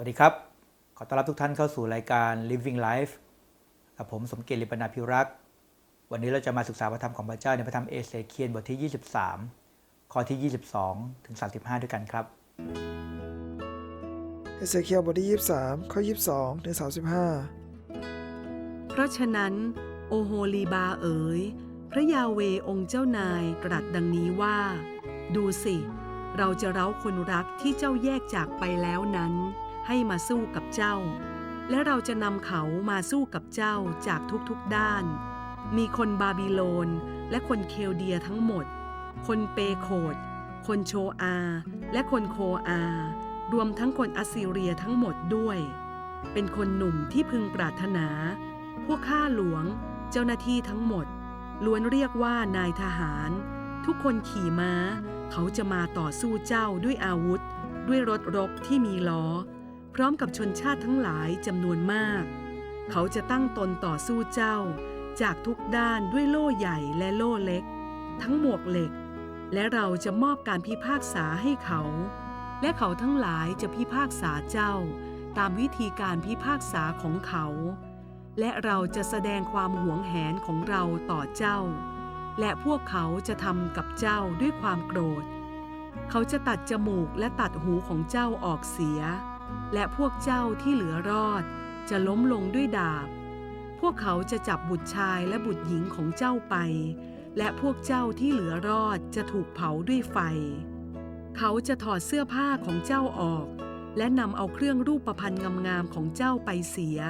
วัสดีครับ ขอต้อนรับทุกท่านเข้าสู่รายการ Living Life กับผมสมเกียรติลิปนาพิรักษ์ วันนี้เราจะมาศึกษาพระธรรมของพระเจ้าในพระธรรมเอเสเคียนบทที่ 23 ข้อที่ 22 ถึง 35 ด้วยกันครับ เอเสเคียลบทที่ 23 ข้อ 22 ถึง 35 เพราะฉะนั้น โอโฮลีบาเอ๋ย พระยาเวองค์เจ้านายตรัสดังนี้ว่า ดูสิ เราจะเร้าคนรักที่เจ้าแยกจากไปแล้วนั้น ให้มาสู้กับเจ้า และเราจะนำเขามาสู้กับเจ้าจากทุกๆด้าน มีคนบาบิโลน และคนเคลเดียทั้งหมด คนเปโคด คนโชอา และคนโคอา รวมทั้งคนอัสซีเรียทั้งหมดด้วย เป็นคนหนุ่มที่พึงปรารถนา พวกข้าหลวง เจ้าหน้าที่ทั้งหมด ล้วนเรียกว่านายทหาร ทุกคนขี่ม้า เขาจะมาต่อสู้เจ้าด้วยอาวุธ ด้วยรถรบที่มีล้อ ร้อมกับชนชาติทั้งหลายจำนวนมาก เขาจะตั้งตนต่อสู้เจ้า จากทุกด้านด้วยโล่ใหญ่และโล่เล็ก ทั้งหมวกเหล็ก และเราจะมอบการพิพากษาให้เขา และเขาทั้งหลายจะพิพากษาเจ้า ตามวิธีการพิพากษาของเขา และเราจะแสดงความหวงแหนของเราต่อเจ้า และพวกเขาจะทำกับเจ้าด้วยความโกรธ เขาจะตัดจมูกและตัดหูของเจ้าออกเสีย และพวกเจ้าที่เหลือรอด จะล้มลงด้วยดาบ พวกเขาจะจับบุตรชายและบุตรหญิงของเจ้าไป และพวกเจ้าที่เหลือรอดจะถูกเผาด้วยไฟ เขาจะถอดเสื้อผ้าของเจ้าออก และนำเอาเครื่องรูปประพันธ์งามๆของเจ้าไปเสีย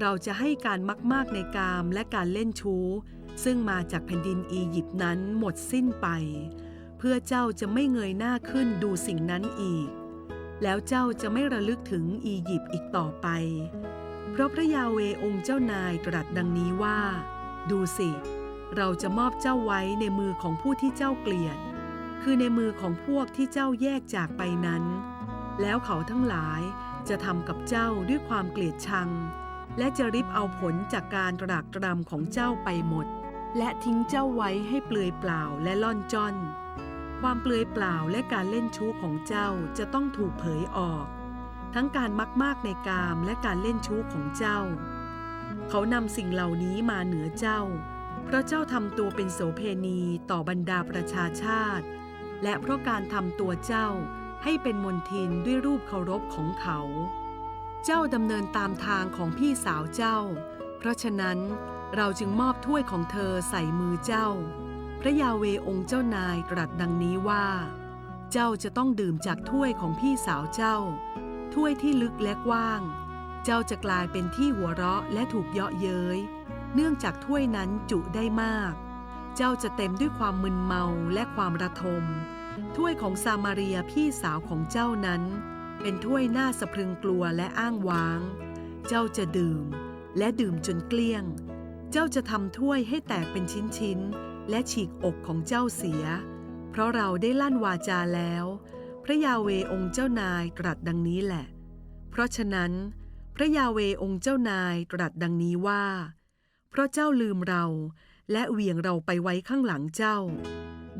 เราจะให้การมากๆในกามและการเล่นชู้ ซึ่งมาจากแผ่นดินอียิปต์นั้นหมดสิ้นไป เพื่อเจ้าจะไม่เงยหน้าขึ้นดูสิ่งนั้นอีก แล้วเจ้าจะไม่ระลึกถึงอียิปต์อีกต่อไป เพราะพระยาเวองค์เจ้านายตรัสดังนี้ว่า ดูสิ เราจะมอบเจ้าไว้ในมือของผู้ที่เจ้าเกลียด คือในมือของพวกที่เจ้าแยกจากไปนั้น แล้วเขาทั้งหลายจะทำกับเจ้าด้วยความเกลียดชัง และจะริบเอาผลจากการตรากตรำของเจ้าไปหมด และทิ้งเจ้าไว้ให้เปลือยเปล่าและล่อนจ้อน ความเปลือยเปล่าและการเล่นชู้ของเจ้าจะต้องถูกเผยออก ทั้งการมักมากในกามและการเล่นชู้ของเจ้า เขานำสิ่งเหล่านี้มาเหนือเจ้า เพราะเจ้าทำตัวเป็นโสเพณีต่อบรรดาประชาชาติ และเพราะการทำตัวเจ้าให้เป็นมนทินด้วยรูปเคารพของเขา เจ้าดำเนินตามทางของพี่สาวเจ้า เพราะฉะนั้นเราจึงมอบถ้วยของเธอใส่มือเจ้า พระยาเวองค์เจ้านายตรัสดังนี้ว่า เจ้าจะต้องดื่มจากถ้วยของพี่สาวเจ้า ถ้วยที่ลึกและกว้าง เจ้าจะกลายเป็นที่หัวเราะและถูกเยาะเย้ย เนื่องจากถ้วยนั้นจุได้มาก เจ้าจะเต็มด้วยความมึนเมาและความระทม ถ้วยของซามาเรียพี่สาวของเจ้านั้น เป็นถ้วยหน้าสะพรึงกลัวและอ้างว้าง เจ้าจะดื่ม และดื่มจนเกลี้ยง เจ้าจะทำถ้วยให้แตกเป็นชิ้นๆ และฉีกอกของเจ้าเสีย เพราะเราได้ลั่นวาจาแล้ว พระยาเวองค์เจ้านายตรัสดังนี้แหละ เพราะฉะนั้น พระยาเวองค์เจ้านายตรัสดังนี้ว่า เพราะเจ้าลืมเราและเหวี่ยงเราไปไว้ข้างหลังเจ้า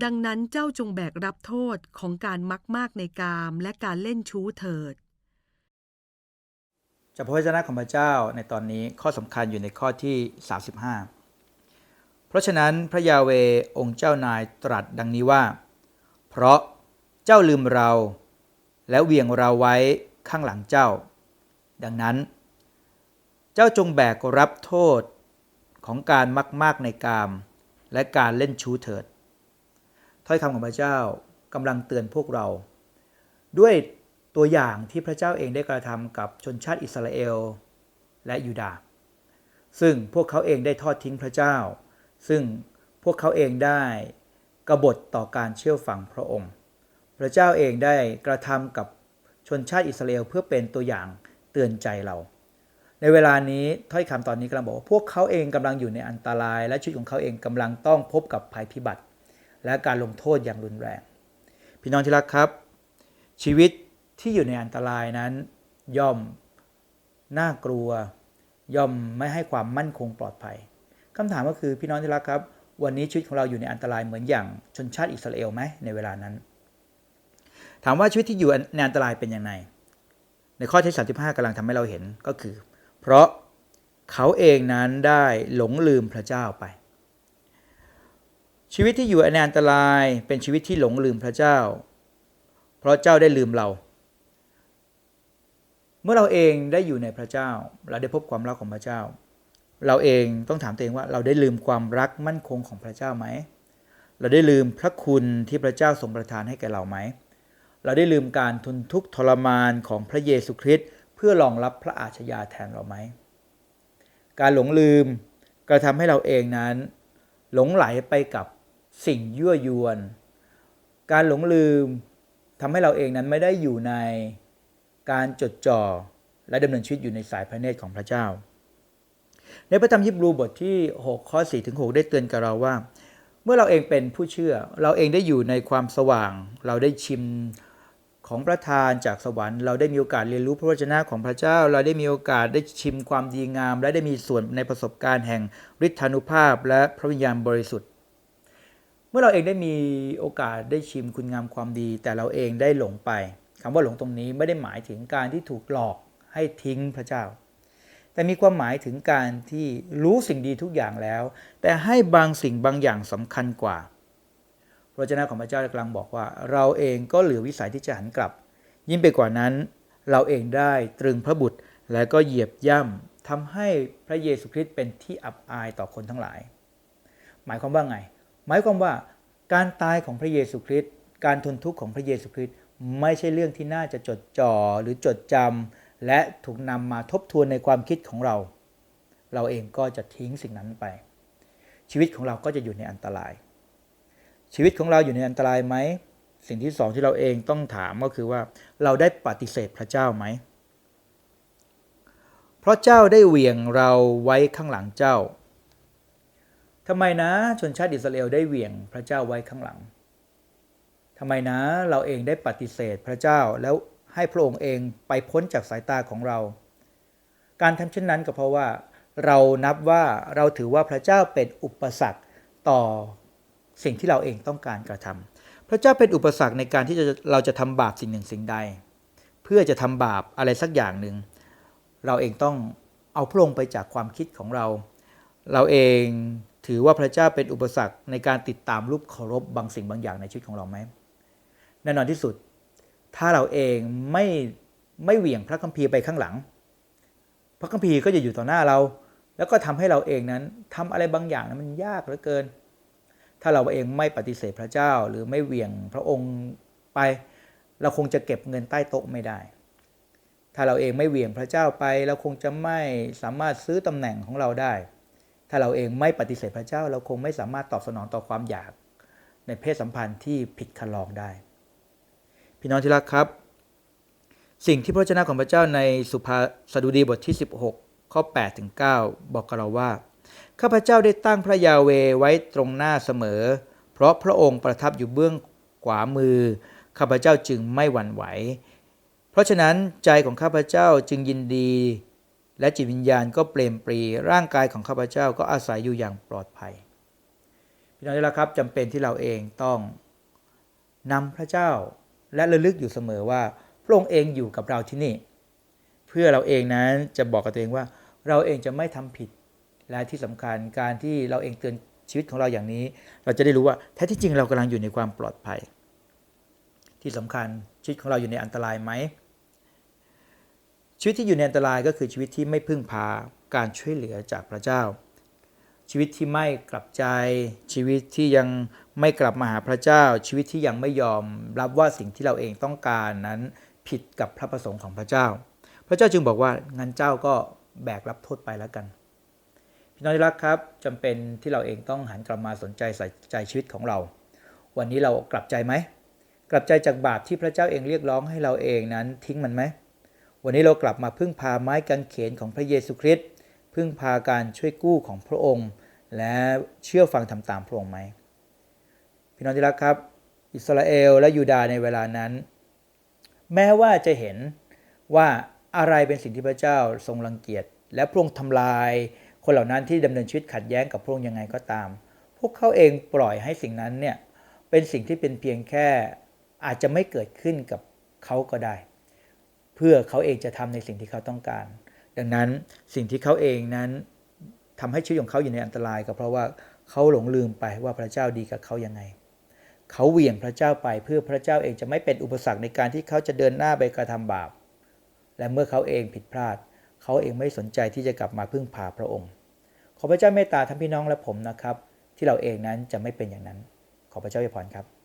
ดังนั้นเจ้าจงแบกรับโทษของการมักมากในกามและการเล่นชู้เถิดจากพระวจนะของพระเจ้าในตอนนี้ข้อสำคัญอยู่ในข้อที่ 35 เพราะฉะนั้นพระยาเวองค์เจ้านายตรัสดังนี้ว่า เพราะเจ้าลืมเรา และเวียงเราไว้ข้างหลังเจ้า ดังนั้น เจ้าจงแบกรับโทษของการมักมากในกาม และการเล่นชู้เถิด ถ้อยคำของพระเจ้ากำลังเตือนพวกเรา ด้วยตัวอย่างที่พระเจ้าเองได้กระทำกับชนชาติอิสราเอลและยูดาห์ซึ่งพวกเขาเองได้ทอดทิ้งพระเจ้า ซึ่งพวกเขาเองได้กบฏต่อการเชื่อฟังพระองค์ พระเจ้าเองได้กระทำกับชนชาติอิสราเอลเพื่อเป็นตัวอย่างเตือนใจเรา ในเวลานี้ถ้อยคำตอนนี้กำลังบอกว่าพวกเขาเองกำลังอยู่ในอันตราย และชีวิตของเขาเองกำลังต้องพบกับภัยพิบัติ และการลงโทษอย่างรุนแรง พี่น้องที่รักครับ ชีวิตที่อยู่ในอันตรายนั้น ย่อมน่ากลัว ย่อมไม่ให้ความมั่นคงปลอดภัย คำถามก็คือพี่น้องที่รักครับ วันนี้ชีวิตของเราอยู่ในอันตรายเหมือนอย่างชนชาติอิสราเอลไหมในเวลานั้น ถามว่าชีวิตที่อยู่ในอันตรายเป็นยังไง ในข้อที่35กำลังทำให้เราเห็นก็คือ เพราะเขาเองนั้นได้หลงลืมพระเจ้าไป ชีวิตที่อยู่ในอันตรายเป็นชีวิตที่หลงลืมพระเจ้า เพราะเจ้าได้ลืมเรา เมื่อเราเองได้อยู่ในพระเจ้า เราได้พบความรักของพระเจ้า เราเองต้องถามตัวเองว่าเราได้ลืมความรักมั่นคงของพระเจ้าไหม เราได้ลืมพระคุณที่พระเจ้าทรงประทานให้แก่เราไหม เราได้ลืมการทุนทุกข์ทรมานของพระเยซูคริสต์เพื่อรองรับพระอาชญาแทนเราไหม การหลงลืมกระทำให้เราเองนั้น หลงไหลไปกับสิ่งยั่วยวน การหลงลืมทำให้เราเองนั้นไม่ได้อยู่ในการจดจ่อและดำเนินชีวิตอยู่ในสายพระเนตรของพระเจ้า ในพระธรรมยิบรูบทที่ 6 ข้อ4ถึง6ได้เตือนกับเราว่า เมื่อเราเองเป็นผู้เชื่อ เราเองได้อยู่ในความสว่าง เราได้ชิมของประทานจากสวรรค์เราได้มีโอกาสเรียนรู้พระวจนะของพระเจ้า เราได้มีโอกาสได้ชิมความดีงาม และได้มีส่วนในประสบการณ์แห่งฤทธานุภาพ และพระวิญญาณบริสุทธิ์ เมื่อเราเองได้มีโอกาสได้ชิมคุณงามความดี แต่เราเองได้หลงไปคำว่าหลงตรงนี้ไม่ได้หมายถึงการที่ถูกหลอกให้ทิ้งพระเจ้า แต่มีความหมายถึงการที่รู้สิ่งดีทุกอย่างแล้ว แต่ให้บางสิ่งบางอย่างสำคัญกว่าพระเจ้าของพระเจ้ากำลังบอกว่า เราเองก็เหลือวิสัยที่จะหันกลับ ยิ่งไปกว่านั้น เราเองได้ตรึงพระบุตรและก็เหยียบย่ำทำให้พระเยซูคริสต์เป็นที่อับอายต่อคนทั้งหลาย หมายความว่าไง หมายความว่าการตายของพระเยซูคริสต์การทนทุกข์ของพระเยซูคริสต์ไม่ใช่เรื่องที่น่าจะจดจ่อหรือจดจำ และถูกนำมาทบทวนในความคิดของเรา เราเองก็จะทิ้งสิ่งนั้นไป ชีวิตของเราก็จะอยู่ในอันตราย ชีวิตของเราอยู่ในอันตรายไหมสิ่งที่สองที่เราเองต้องถามก็คือว่า เราได้ปฏิเสธพระเจ้าไหมเพราะเจ้าได้เหวี่ยงเราไว้ข้างหลังเจ้า ทำไมนะชนชาติอิสราเอลได้เหวี่ยงพระเจ้าไว้ข้างหลัง ทำไมนะเราเองได้ปฏิเสธพระเจ้าแล้ว ให้พระองค์เองไปพ้นจากสายตาของเรา การทำเช่นนั้นก็เพราะว่า เรานับว่าเราถือว่าพระเจ้าเป็นอุปสรรคต่อสิ่งที่เราเองต้องการกระทำพระเจ้าเป็นอุปสรรคในการที่จะเราจะทำบาปสิ่งหนึ่งสิ่งใด เพื่อจะทำบาปอะไรสักอย่างหนึ่งเราเองต้องเอาพระองค์ไปจากความคิดของเรา เราเองถือว่าพระเจ้าเป็นอุปสรรคในการติดตามรูปเคารพบางสิ่งบางอย่างในชีวิตของเราไหมแน่นอนที่สุด ถ้าเราเองไม่ไม่เหวี่ยงพระคัมภีร์ไปข้างหลัง พระคัมภีร์ก็จะอยู่ต่อหน้าเรา แล้วก็ทำให้เราเองนั้นทำอะไรบางอย่างนั้นมันยากเหลือเกิน ถ้าเราเองไม่ปฏิเสธพระเจ้า หรือไม่เหวี่ยงพระองค์ไป เราคงจะเก็บเงินใต้โต๊ะไม่ได้ ถ้าเราเองไม่เหวี่ยงพระเจ้าไป เราคงจะไม่สามารถซื้อตำแหน่งของเราได้ ถ้าเราเองไม่ปฏิเสธพระเจ้า เราคงไม่สามารถตอบสนองต่อความอยาก ในเพศสัมพันธ์ที่ผิดคันลองได้ พี่น้องที่รักครับ สิ่งที่พระเจ้าของพระเจ้าในสุภาสดุดีบทที่ 16 ข้อ8ถึง9บอกกับเราว่า ข้าพเจ้าได้ตั้งพระยาเวไว้ตรงหน้าเสมอ เพราะพระองค์ประทับอยู่เบื้องขวามือ ข้าพเจ้าจึงไม่หวั่นไหว เพราะฉะนั้นใจของข้าพเจ้าจึงยินดี และจิตวิญญาณก็เปลมปรีร่างกายของข้าพเจ้าก็อาศัยอยู่อย่างปลอดภัยพี่น้องที่รักครับจำเป็นที่เราเองต้องนำพระเจ้า และระลึกอยู่เสมอว่าพระองค์เองอยู่กับเราที่นี่ เพื่อเราเองนั้นจะบอกกับตัวเองว่า เราเองจะไม่ทำผิดและที่สำคัญการที่เราเองเตือนชีวิตของเราอย่างนี้ เราจะได้รู้ว่าแท้ที่จริงเรากำลังอยู่ในความปลอดภัย ที่สำคัญชีวิตของเราอยู่ในอันตรายไหมชีวิตที่อยู่ในอันตรายก็คือชีวิตที่ไม่พึ่งพาการช่วยเหลือจากพระเจ้า ชีวิตที่ไม่กลับใจชีวิตที่ยัง ไม่กลับมาหาพระเจ้าชีวิตที่ยังไม่ยอมรับว่าสิ่งที่เราเองต้องการนั้นผิดกับพระประสงค์ของพระเจ้า พระเจ้าจึงบอกว่างั้นเจ้าก็แบกรับโทษไปแล้วกันพี่น้องที่รักครับจำเป็นที่เราเองต้องหันกลับมาสนใจใส่ใจชีวิตของเรา วันนี้เรากลับใจไหมกลับใจจากบาปที่พระเจ้าเองเรียกร้องให้เราเองนั้นทิ้งมันไหมวันนี้เรากลับมาพึ่งพาไม้กางเขนของพระเยซูคริสต์พึ่งพาการช่วยกู้ของพระองค์ และเชื่อฟังทำตามพระองค์ไหม พี่น้องที่รักครับ อิสราเอลและยูดาในเวลานั้น แม้ว่าจะเห็นว่าอะไรเป็นสิ่งที่พระเจ้าทรงรังเกียจ และพระองค์ทำลาย คนเหล่านั้นที่ดำเนินชีวิตขัดแย้งกับพระองค์ยังไงก็ตาม พวกเขาเองปล่อยให้สิ่งนั้นเนี่ยเป็นสิ่งที่เป็นเพียงแค่อาจจะไม่เกิดขึ้นกับเขาก็ได้ เพื่อเขาเองจะทำในสิ่งที่เขาต้องการ ดังนั้นสิ่งที่เขาเองนั้นทำให้ชีวิตของเขาอยู่ในอันตรายก็เพราะว่าเขาหลงลืมไปว่าพระเจ้าดีกับเขายังไง เขาเหวี่ยงพระเจ้าไปเพื่อพระเจ้าเองจะไม่เป็นอุปสรรคในการที่เขาจะเดินหน้าไปกระทำบาป และเมื่อเขาเองผิดพลาด เขาเองไม่สนใจที่จะกลับมาพึ่งพาพระองค์ ขอพระเจ้าเมตตาทั้งพี่น้องและผมนะครับ ที่เราเองนั้นจะไม่เป็นอย่างนั้น ขอพระเจ้าอวยพรครับ